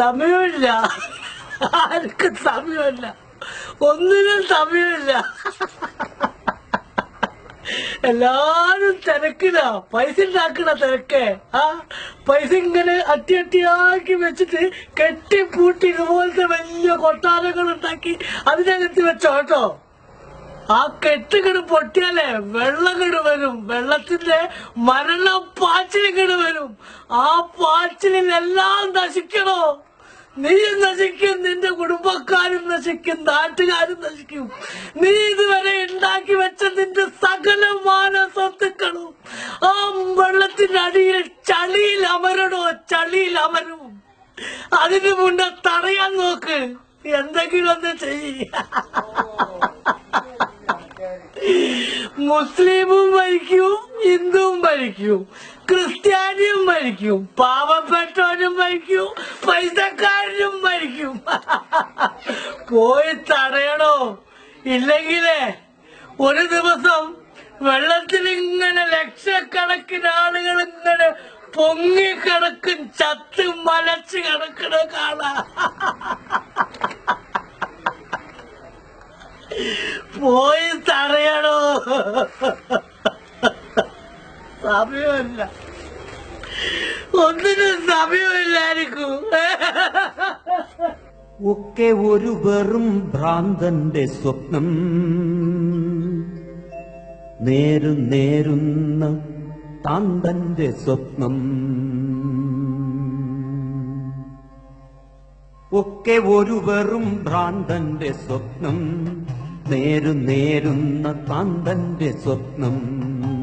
സമയമില്ല. ആർക്കും സമയമില്ല. ഒന്നിനും സമയമില്ല. എല്ലാരും തിരക്കിലാ പൈസ ഉണ്ടാക്കണ തിരക്ക്. ആ പൈസ ഇങ്ങനെ അട്ടി അട്ടിയാക്കി വെച്ചിട്ട് കെട്ടിപ്പൂട്ടി ഇതുപോലത്തെ വലിയ കൊട്ടാരങ്ങൾ ഉണ്ടാക്കി അതിനകത്ത് വെച്ചോ കേട്ടോ. ആ കെട്ടുകിട് പൊട്ടിയാലേ വെള്ളങ്ങട് വരും. വെള്ളത്തിന്റെ മരണ പാച്ചിലിങ്ങട് വരും. ആ പാച്ചിലെല്ലാം നശിക്കണോ? നീ നശിക്കും നിന്റെ കുടുംബക്കാരും നശിക്കും നാട്ടുകാരും നശിക്കും. നീ ഇതുവരെ ഉണ്ടാക്കി വെച്ച നിന്റെ സകലമാന സ്വത്തുക്കളും ആ വെള്ളത്തിന്റെ അടിയിൽ ചളിയിൽ അമരണോ ചളിയിൽ അമരും. അതിനു മുന്നേ തടയാൻ നോക്ക്. എന്തെങ്കിലും ഒന്ന് ചെയ്യ. മുസ്ലിമും മരിക്കും. ഹിന്ദുവും മരിക്കും ക്രിസ്ത്യാനിയും മരിക്കും പാവപ്പെട്ടവനും മരിക്കും പൈസക്കാരനും മരിക്കും പോയി തടയണോ? ഇല്ലെങ്കിലേ ഒരു ദിവസം വെള്ളത്തിൽ ഇങ്ങനെ ലക്ഷക്കണക്കിന് ആളുകൾ ഇങ്ങനെ പൊങ്ങിക്കിടക്കും ചത്ത് മലച്ച് കിടക്കണ കാണാ. പോയി തടയണോ? സമയമില്ല. ഒന്നിനും സമയമില്ലായിരിക്കും. ഒക്കെ ഒരു വെറും ഭ്രാന്തന്റെ സ്വപ്നം. നേരും നേരുന്ന താന്തന്റെ സ്വപ്നം. ഒക്കെ ഒരു വെറും ഭ്രാന്തന്റെ സ്വപ്നം. നേരും നേരുന്ന താന്തന്റെ സ്വപ്നം.